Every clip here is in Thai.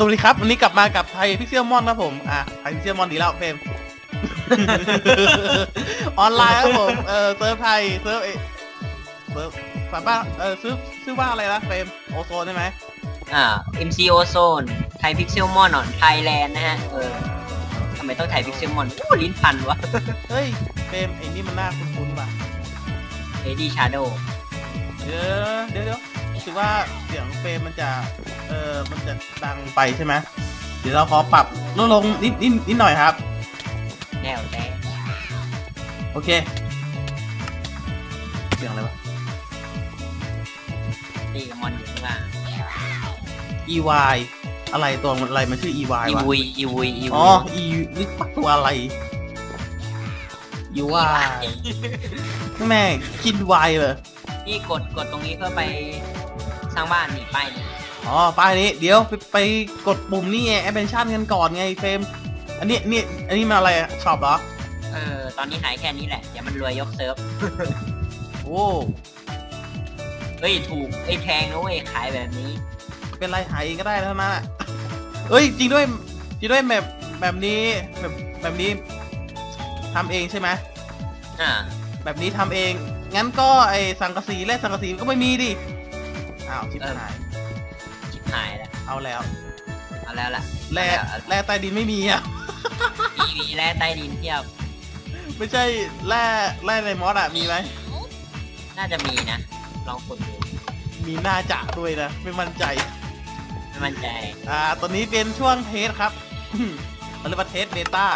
สวัสดีครับวันนี้กลับมากับไทยพิกเซลมอนครับผมอะไทยพิกเซลมอนดีแล้วเฟรมออนไลน์ครับผมเออเซิร์ฟไทยเซิร์ฟเอเซิร์ฟฝาบ้าเออซื้อซื้อว่าอะไรนะเฟรมโอโซนใช่ไหมอ่า MCO Zone ไทยพิกเซลมอนออนไทยแลนด์นะฮะเออทำไมต้องไทยพิกเซลมอนอู้ลิ้นพันวะเฮ้ยเฟรมไอ้นี่มันน่าคุ้นๆว่ะ Lady Shadow เดี๋ยวเดี๋ยวเดี๋ยวรู้ สึกว่าเสียงเฟรมมันจะ เออมันจะดังไปใช่ไหมเดี๋ยวเราขอปรับลดลงนิดนิดนิดหน่อยครับ แนวแดงโอเค เสียงอะไรวะตีกับมอนอยู่ข้างล่าง EY อะไรตัวมันอะไรมันชื่อ EY อีวะวุยอีวุยอีอ๋วุอย E นี่ตัวอะไร EY แม่งคิด Y เลย นี่กดกดตรงนี้เพื่อไป สร้างบ้านนี่ป้ายนี่อ๋อป้ายนี้เดี๋ยวไปไปกดปุ่มนี่ไง Advention กันก่อนไงเฟรมอันนี้นี่อันนี้มันอะไรอะช็อปเหรอเออตอนนี้หายแค่นี้แหละเดี๋ยวมันรวยยกเซิร์ฟโอ้เฮ้ยถูกไอ้ยแพงนะเว้ยขายแบบนี้ เป็นไรหายเองก็ได้แล้วนะเอ้ยจริงด้วยจริงด้วยแบบแบบนี้แบบแบบนี้ทำเองใช่ไหมอ่าแบบนี้ทำเอง งั้นก็ไอสังกะสีและสังกะสีก็ไม่มีดิ อ้าวชิบหายชิบหายแล้วเอาแล้วเอาแล้วล่ะแร่เอาแล้วแร่ใต้ดินไม่มีอะมีมีแร่ใต้ดินเทียบ ไม่ใช่แร่แร่ในมอสอะมีไหมน่าจะมีนะ ลองกดดูมีน่าจะด้วยนะ ไม่มั่นใจ ไม่มั่นใจ อ่า ตอนนี้เป็นช่วงเทสครับเราเรียกว่าเทสเบต้า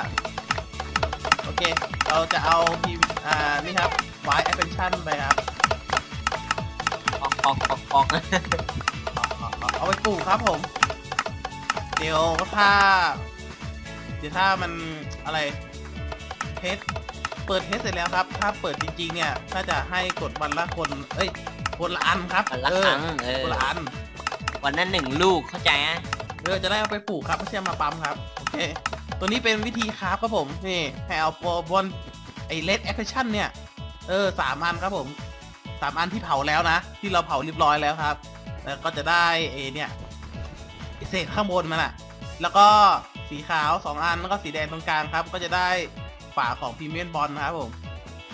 โอเค เราจะเอาพิมพ์อ่า นี่ครับไวแอปเปิลชั่นไปครับป อกปอกปอกปอกเอาเอาเอาเอาไปปลูกครับผม เดี๋ยวถ้า เดี๋ยวถ้ามันอะไรเทสเปิดเทสเสร็จแล้วครับ ถ้าเปิดจริงๆ เนี่ยถ้าจะให้กดวันละคน เอ้ย คนละอันครับวันละเออครั้งเออคนละอัน วันนั้นหนึ่งลูกเข้าใจอะเออจะได้เอาไปปลูกครับไม่ใช่เอามาปั๊มครับ โอเค ตัวนี้เป็นวิธีคราฟครับผม นี่ให้เอาโปรบนไอเลดแอปเปิลชั่นเนี่ย เออสามอันครับผม สามอันที่เผาแล้วนะ ที่เราเผาเรียบร้อยแล้วครับ แล้วก็จะได้เอเนี่ยไอ้เศษข้างบนมันอะแล้วก็สีขาวสองอันแล้วก็สีแดงตรงกลางครับ ก็จะได้ฝาของพรีเมียมบอลนะครับผม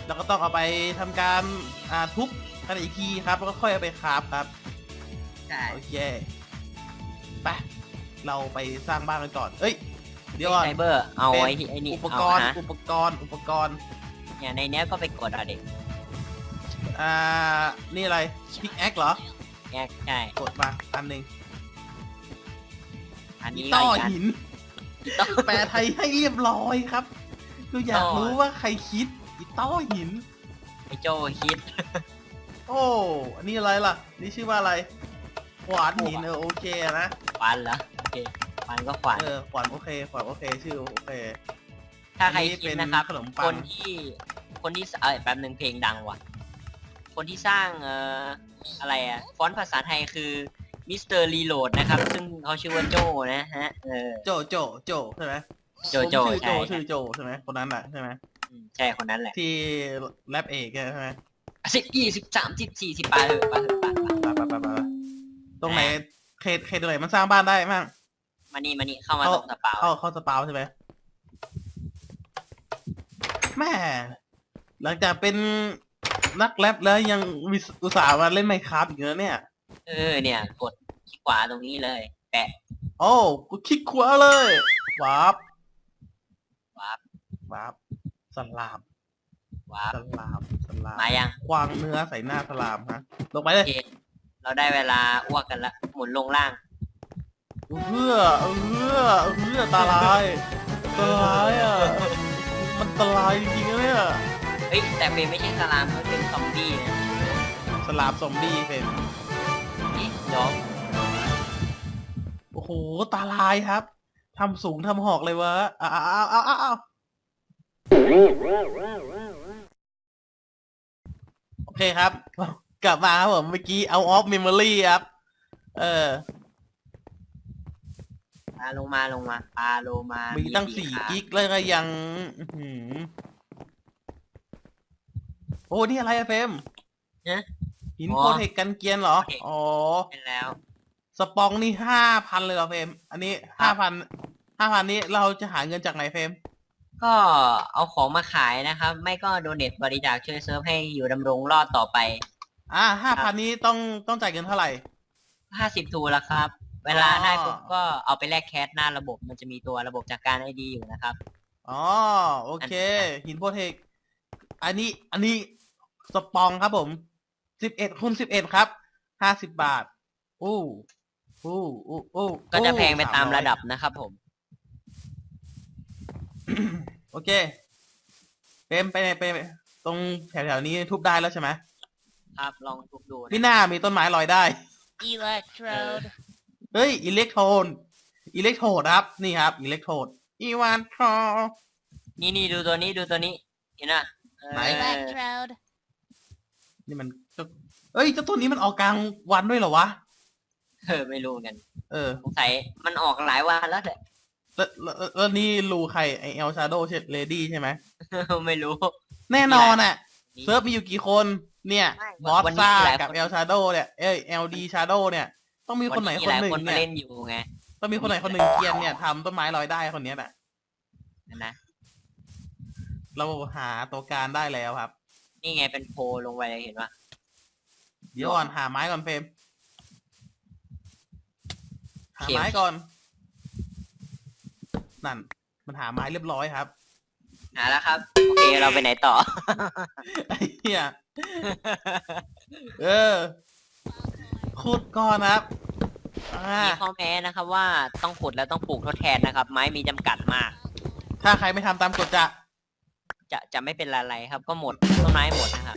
แล้วก็ต้องเอาไปทำการอ่าทุบกันอีกทีครับ แล้วก็ค่อยเอาไปคราฟครับใช่โอเคไปเราไปสร้างบ้านกันก่อน เอ้ย เดี๋ยวก่อนไซเบอร์ เอาเป็นไอ้ที่ไอ้นี่อุปเอากรณ์ฮะอุปกรณ์ อุปกรณ์ เนี่ยในเนี้ยก็ไปกดเอาเด็ก อ่า นี่อะไรพิกแอคเหรอ แยกใช่กดมาอันหนึ่งอันอีนี้ต้อก็อีกอัน หิน อีต้อ แปลไทยให้เรียบร้อยครับคืออยากต้อรู้ว่าใครคิดอีต้อหิน ไอ้โจฮิตโอ้อันนี้อะไรล่ะ นี่ชื่อว่าอะไรขวานหินเออโอเคนะควันเหรอโอเคควันก็ควันเออขวานโอเคขวานโอเคชื่อโอเค ถ้าใครอันนี้คิเป็ดนนะครับขนมปัง คนที่คนที่เออแป๊บหนึ่งเพลงดังว่ะ คนที่สร้างเอ่ออะไรอะฟอนต์ภาษาไทยคือมิสเตอร์รีโหลดนะครับ ซึ่งเขาชื่อว่าโจนะฮะเออ โจโจโจใช่ไหมโจโจชื่อโจใช่ ชื่อโจใช่ไหมคนนั้นแหละใช่ไหมอืมใช่คนนั้นแหละที่แรปเอกใช่ไหมสิบยี่สิบสามสิบสี่สิบปาเถอะปาเถอะปาปาไปไปไปไปตรงไหนเขตเขตตรงไหนมันสร้างบ้านได้มั่ง มานี่มานี่เข้ามาเข้าตรงสปาวเข้าเข้าสปาวใช่ไหมแม่หลังจากเป็น นักแรปแล้วยังมีอุตส่าห์มาเล่นไมค์ครับอีกแล้วเนี่ย เออเนี่ยกดคลิกขวาตรงนี้เลย แปะโอ้กูคลิกขวาเลยวาร์ปวาร์ปวาร์ปสลามวาร์ปสลามสลามมายังควางเนื้อใส่หน้าสลามฮะลงไปเลโอยเคเราได้เวลาอ้วกกันละหมุนลงล่างเพื่อเพื่อเพื่อตาลายตาลายอะมันตาลายจริงๆนะเนี่ย เฮ้ยแต่เป็นไม่ใช่สลามมันเป็นซอมบี้นะสลามซอมบี้เป็นนี่จ๊อบโอ้โห ตาลายครับทำสูงทำหอกเลยวะอ้าวอ้าวอ้าวอ้าวอ้าวโอเคครับ กลับมาครับผมเมื่อกี้เอาออฟเมมโมรี่ครับ เออปาลงมาลงมาปาโลมามีมีตั้งสี่กิกแล้วก็ยัง อื้อหือ โอ้นี่อะไรอะเฟรมเนี่ยหินโคเทคกันเกียนเหรออ๋อ เป็นแล้ว สปองนี่ห้าพันเลยเหรอเฟรมอันนี้ห้าพันห้าพันนี้เราจะหาเงินจากไหนเฟรมก็เอาของมาขายนะครับ ไม่ก็โดเนทบริจาคช่วยเซิร์ฟให้อยู่ดำรงรอดต่อไป อ่าห้าพันนี้ต้องต้องจ่ายเงินเท่าไหร่ ห้าสิบทูแล้วครับ เวลาได้อ๋อปุ๊บก็เอาไปแลกแคสหน้าระบบ มันจะมีตัวระบบจากการไอดีอยู่นะครับ อ๋อ โอเค อันหินโพเทคอันนี้ อันนี้ สปองครับผมสิบเอ็ดคูณสิบเอ็ดครับห้าสิบบาทอู้อู้อู้อู้ก็จะแพงไปตาม300ระดับนะครับผม โอเคเฟรมไปไหนไปไหนตรงแถวๆนี้ทุบได้แล้วใช่ไหมครับลองทุบดูนะพี่หน้ามีต้นไม้ลอยได้ Electrode. เฮ้ยอิเล็กโทนอิเล็กโทนครับ นี่ครับ อิเล็กโทนอีวานทรอนี่นี่ดูตัวนี้ดูตัวนี้ เห็นอะเออไหน Electrode. นี่มันเจ้าเอ้ยเจ้าตัวนี้มันออกกลางวันด้วยเหรอวะ เออไม่รู้เหมือนกันเออสงสัยมันออกหลายวันแล้วแหละ แล้วแล้วแล้วแล้วนี่รูใครไอเอลชาโดเชดเลดี้ใช่ไหม ไม่รู้ แน่นอนอะนี่เซิร์ฟมีอยู่กี่คน เนี่ย ไม่บอสวันนี้ซ่ามีหลายกับคนเอลชาโดเนี่ย เอ้ยเอลดีชาโดเนี่ย ต้องมีคนไหนคนหนึ่งวัมาเนี่ย เล่นอยู่ไงต้องมีคนไหนคนหนึ่งเกรียนเนี่ยทำต้นไม้ลอยได้คนเนี้ยแหละ นะเราหาตัวการได้แล้วครับ นี่ไงเป็นโพลลงไปเลยเห็นปะเดี๋ยวก่อนหาไม้ก่อนเฟรมหาไม้ก่อน นั่น มันหาไม้เรียบร้อยครับ หาแล้วครับ โอเคเราไปไหนต่อ ไอ้เหี้ยเออขุดก่อนนะครับอ่ามีข้อแม้นะครับ ว่าต้องขุดแล้วต้องปลูกทดแทนนะครับ ไม้มีจำกัดมาก ถ้าใครไม่ทำตามกฎจะ จะจะไม่เป็นอะไรครับก็หมดต้นไม้หมดนะครับ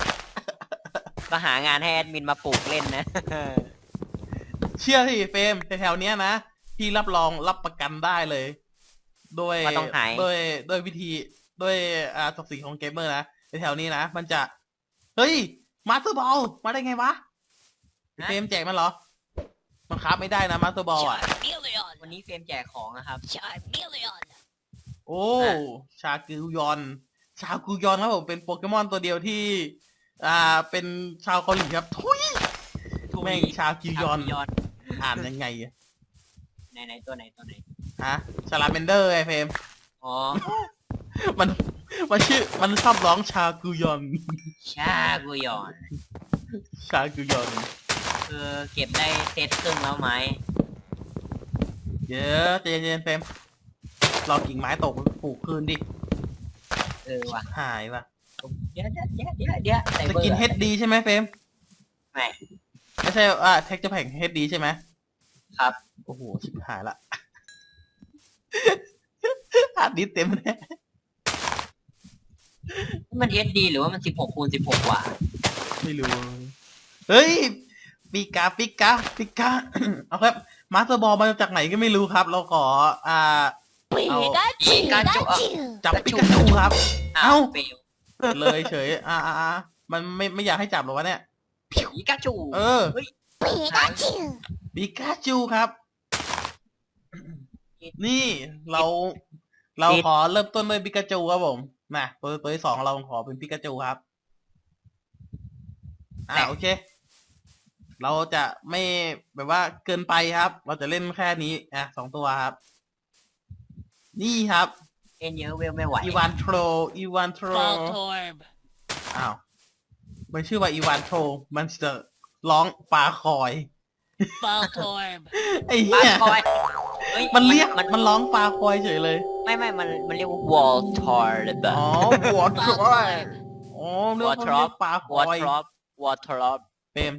ก็หางานให้แอดมินมาปลูกเล่นนะเชื่อที่เฟรมแถวๆเนี้ยนะพี่รับรองรับประกันได้เลย โดยว่าต้องหาย โดยโดยวิธีโดยอ่าศักดิ์ศรีของเกมเมอร์นะแถวๆนี้นะมันจะ เฮ้ยมาสเตอร์บอลมาได้ไงวะเฟรมแจกมันเหรอ มันครับไม่ได้นะมาสเตอร์บอลอะ Charmeleon. วันนี้เฟรมแจกของนะครับ Charmeleon. โอ้อะชากิวยอน ชากิวยอนครับผมเป็นโปเกมอนตัวเดียวที่ อ่าเป็นชาวเกาหลีครับทุยแม่งชากิวยอนยอน อ่านยังไงอะไหนไหนตัวไหนตัวไหน ฮะชาลาเมนเดอร์ไอเฟรมอ๋อ มันมันชื่อมันชอบร้องชากุยอน ชากุยอนชากุยอนคือเก็บได้เซตครึ่งแล้วไหมเยอะใจเย็นๆเฟรมรอกิ่งไม้ตกปลูกคืนดิเออว่ะหายว่ะเดี๋ยวเดี๋ยวเดี๋ยวเดี๋ยวเดี๋ยวใส่จะเบอร์กินเฮดดีใช่ไหมเฟรมไม่ไม่ใช่ว่าเทคจะแผงเฮดดีใช่ไหมครับโอ้โหชิบหายละอาดดิสเต็มแน่มันเอสดีหรือว่ามันสิบหกคูณสิบหกว่ะไม่รู้ เฮ้ยปิกาปิกาปิกา เอาครับ มาสเตอร์บอลมาจากไหนก็ไม่รู้ครับ เราขอ อ่า Pikachu. Pikachu. Pikachu. จับปิกาจูครับอ้าเอ้าวเฟลเลยเฉยอ่าอ่าอ่ามันไม่ไม่อยากให้จับหรอวะเนี่ยอีกาจู เออ Pikachu. ปิกาจูครับ นี่เราเราขอเริ่มต้นด้วยปิกาจูครับผมมาตัวตัวที่สองเราขอเป็นปิกาจูครับ อ่าโอเค เราจะไม่แบบว่าเกินไปครับ เราจะเล่นแค่นี้อะสองตัวครับ นี่ครับเอ็นเยอะเวลไม่ไหวอีวานโทรอีวานโทร Voltorb. อ้าวมันชื่อว่าอีวานโทรมันจะร้องปลาคอย Voltorb. ไอ้ปลาเหี้ยคอยฮ้มันเรียกมันมันร้องปลาคอยเฉยเลยไม่ไม่มันมันเรียกว่าวอลทอร์แบบอ๋อวอทรอย Voltorb. อ๋อเรียกว่าเขาเรียกปลาวอคอยทรอปวอทรอปเฟรม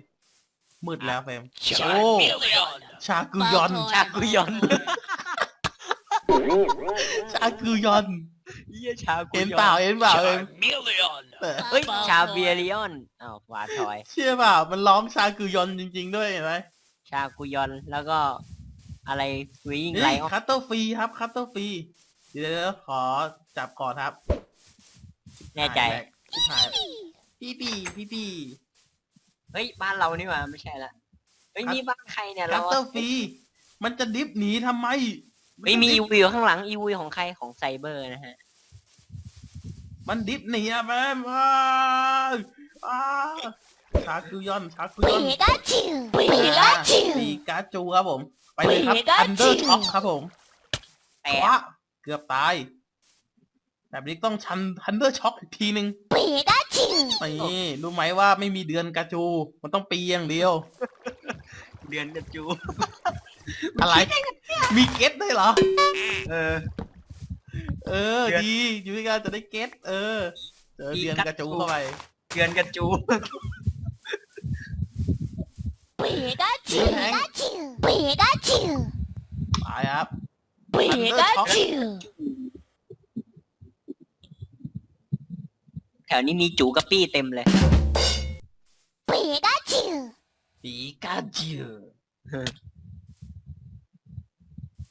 มืดแล้วเฟรม Charmeleon. ชากุยอน Voltorb. ชากุยอน ชากุยอนเยี่ยชากุเห็นยเปล่าอนเห็นเปล่าเอ็ม Charmeleon. เออเฮ้ยชาเบียริออนอ้าววาทอยเชื่อเปล่ามันร้องชากุยอนจริง ๆ ด้วยเห็นไหมชากุยอนแล้วก็อะไรวิ่งไลนี่ออนคัตเตอร์ฟรีครับคัตเตอร์ฟรีเดี๋ยวขอจับก่อนครับ แน่ใจหายแบกชิบหายพี่ปีพี่ปีเฮ้ยบ้านเรานี่หว่าไม่ใช่ละเฮ้ยครับนี่บ้านใครเนี่ยคัเราตเตอร์ฟรีมันจะดิฟหนีทำไม ไม่มีอีวีอข้างหลังอีวีของใครของไซเบอร์นะฮะ มันดิฟหนีอะแม่มาอ้าชาคุยอนชาคุยอน ปิกาจิวปิกาจิว ปีกาจูครับผม ไปเลยครับอันเดอร์ช็อคครับผมแตว้าเกือบตาย แบบนี้ต้องชันทันเดอร์ช็อคอีกทีหนึ่งปิกาจิวนี่รู้ไหมว่าไม่มีเดือนกาจู มันต้องปีอย่างเดียว เดือนกาจู อะไร มีเก็ตด้วยเหรอ เออ เออ ดี อยู่ด้วกันจะได้เก็ตเออ เจอเดือนกระจูเข้าไป เดือนกระจูปีกาจิวปีกาจิวปีาไปครับปีกาจิวแถวนี้มีจูกระปี้เต็มเลยปีกาจิวปีกาจิว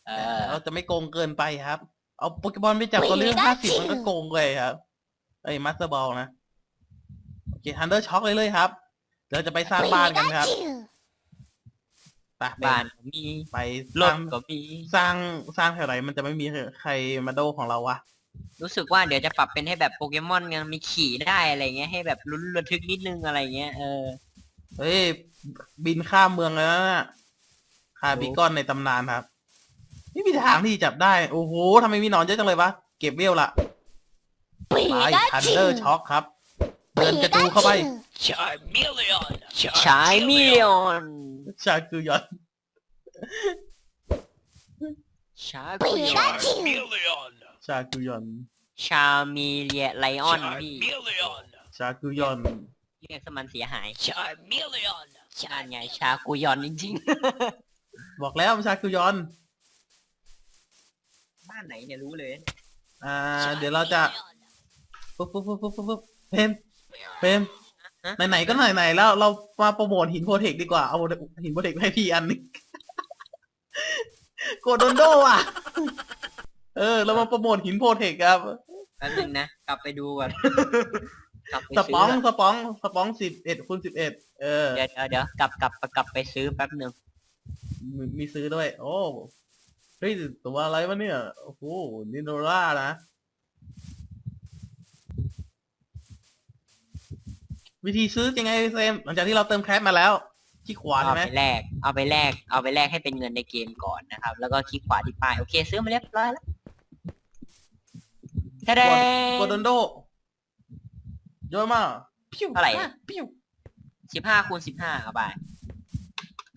เออ เราจะไม่โกงเกินไปครับ เอาโปเกมอนไปจับตัวเรื่องห้าสิบมันก็โกงเลยครับไอ้มาสเตอร์บอลนะ โอเคทันเดอร์ช็อคเลยเลยครับเดี๋ยวจะไปสร้างบ้านกันครับ丘，ไปบ้านก็มีไปรสถร้างก็มี สร้างสร้างแถวไหนมันจะไม่มีใครมาโดของเราวะ รู้สึกว่าเดี๋ยวจะปรับเป็นให้แบบโปเกมอนยังมีขี่ได้อะไรเงี้ยให้แบบลุ้นระทึกนิดนึงอะไรเงี้ยเออ เฮ้ยบินข้ามเมืองแล้วนะคาบิกอนในตำนานครับ ไม่มีทางที่จับได้ โอ้โหทำไมมีนอนเยอะจังเลยวะ เก็บเวลละไปกาทันเดอร์ช็อกครับ เดินกระตูเข้าไป Charmeleon. ชายมิลยอนชาคือยอน ชามิปียอนชาคือยอน ชามิเลียไลออนพี่ชาคือยอน เรียกสมันเสียหาย Charmeleon. ชาไงชากูยอนจริงบอกแล้วชาคือยอนานไหนเนี่ยรู้เลย อ่า เดี๋ยวเราจะปุ๊บปุ๊บปุ๊บปุ๊บปุ๊บปุ๊บเพมเพมฮะไหนๆก็ไหนๆแล้วเรามาโปรโมทหินโปรเทคดีกว่าเอาหินโปรเทคให้พี่อันหนึงโกดโดนโดอะ เออ เรามาโปรโมทหินโปรเทคครับแป๊บนึงนะ กลับไปดูก่อนกลับไปสซื้ปองอสปองสปองสิบเอ็ดคูณสิบเอ็ดเออ เดี๋ยวเดี๋ยวเดี๋ยวกลับกลับกลับไปซื้อแป๊บนึงมีมีซื้อด้วย โอ้ เฮ้ยตัวอะไรวะเนี่ย โอ้โหนิโนล่านะ วิธีซื้อยังไงเซมหลังจากที่เราเติมแคปมาแล้วที่ขวาเอาใช่ไหมไปแลก เอาไปแลก เอาไปแลกให้เป็นเงินในเกมก่อนนะครับ แล้วก็คลิกขวาที่ป้าย โอเค ซื้อมาเรียบร้อยแล้วทะเดโกดโดนโดโยนมาพิ้วเท่าไหร่ปิ้วสิบห้าคูณสิบห้าเอาไป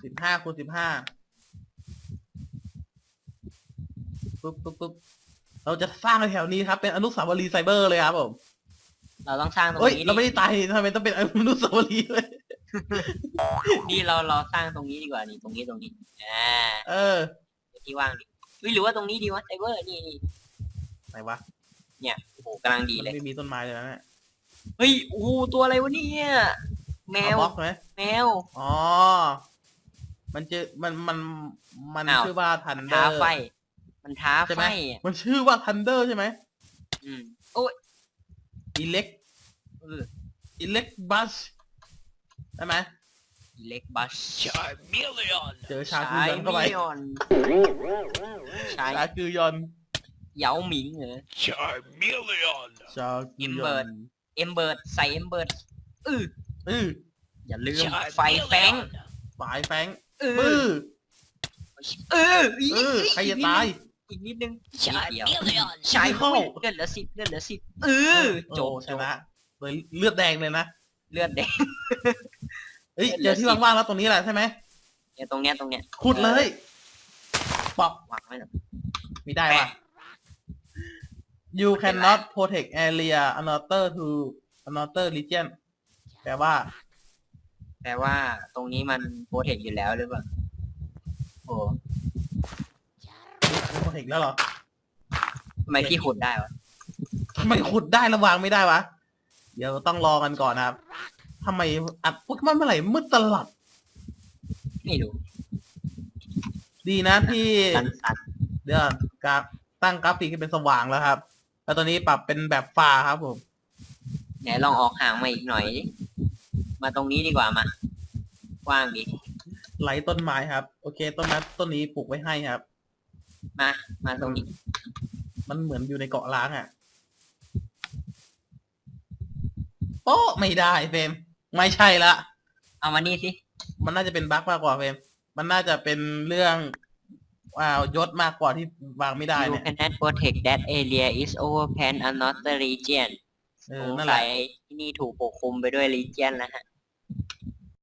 สิบห้าคูณสิบห้า ปุ๊บปุ๊บปุ๊บเราจะสร้างแถวนี้ครับ เป็นอนุสาวรีย์ไซเบอร์เลยครับผมเราต้องสร้างตรงเฮ้ยนี้เราไม่ได้ตายทำไมต้องเป็นอนุสาวรีย์เลยนี่เราเราสร้างตรงนี้ดีกว่านี่ตรงนี้ตรงนี้อ่าเออที่ว่างดิเฮ้ยหรือว่าตรงนี้ดีวะไซเบอร์นี่นี่ไหนวะเนี่ยโอ้โหกำลังดีมันเลยไม่มีต้นไม้เลยนะเนี่ยเฮ้ยโอ้โหตัวอะไรวะเนี่ยแมวเอาบล็อกไหมแมว อ๋อ มันจะมันมันมันอ้าว ชื่อว่าทันเดอท้าร์ไฟ มันท้าใช่ไฟไหมอะมันชื่อว่าทันเดอร์ใช่ไหมอืมโอ้ยอิเล็กเอออิเล็กบัสใช่ไหมเล็กบัช Charmeleon. เจอชาคือยอนเข้าไปมิยอนใช้ชาคือยอนเหยาหมิงเหรอ Charmeleon. ชาคือยอ Invert นเอ็มเบิร์ดใส่เอ็มเบิร์ดอืออืออย่าลืมไฟแฟง Charmeleon. สายแฟงเอปืออเออเออใครจะตาย อีกนิดนึงนิดเดียว Charmeleon. ชายเข้าเข้าเลือดเหลือสิบเลือดเหลือสิบเออจโอ้บชนะเลยเลือดแดงเลยนะเลือดแดงเฮ้ยเลืเจออดที่สิบว่างๆแล้วตรงนี้แหละใช่ไหมเนี่ยตรงเนี้ยตรงเนี้ยขุดเลยปอกวางไว้หน่อยไม่ได้แปะว่ะ you cannot protect area another to another region แปลว่า แปลว่าตรงนี้มันโปรเทคอยู่แล้วหรือเปล่าโอ้ โปรเทคแล้วเหรอทำไมพี่ขุดได้วะทำไมขุดได้ระวางไม่ได้วะ เดี๋ยวต้องรอกันก่อนนะครับทำไมอัดปุ๊บมันเมื่อไหร่มืดตลอดไม่รู้ดีนะที่สันสันเดี๋ยวกราฟตั้งกราฟิกให้เป็นสว่างแล้วครับ แล้วตอนนี้ปรับเป็นแบบฟ้าครับผมไหนลองออกห่างมาอีกหน่อยดิมาตรงนี้ดีกว่ามา กว้างดีไหลต้นไม้ครับ โอเค ต้นไม้ต้นนี้ปลูกไว้ให้ครับ มา มาตรงนี้ มันเหมือนอยู่ในเกาะล้างอะ่ะโป๊ะไม่ได้เฟรมไม่ใช่ละ เอามานี่สิ มันน่าจะเป็นบั๊กมากกว่าเฟรมมันน่าจะเป็นเรื่องอ่ายศมากกว่าที่วางไม่ได้ You เนี่ย cannot protect that area is overpan another region เอสองนั่นแหสัละยที่นี่ถูกปกคลุมไปด้วย region แล้วฮะ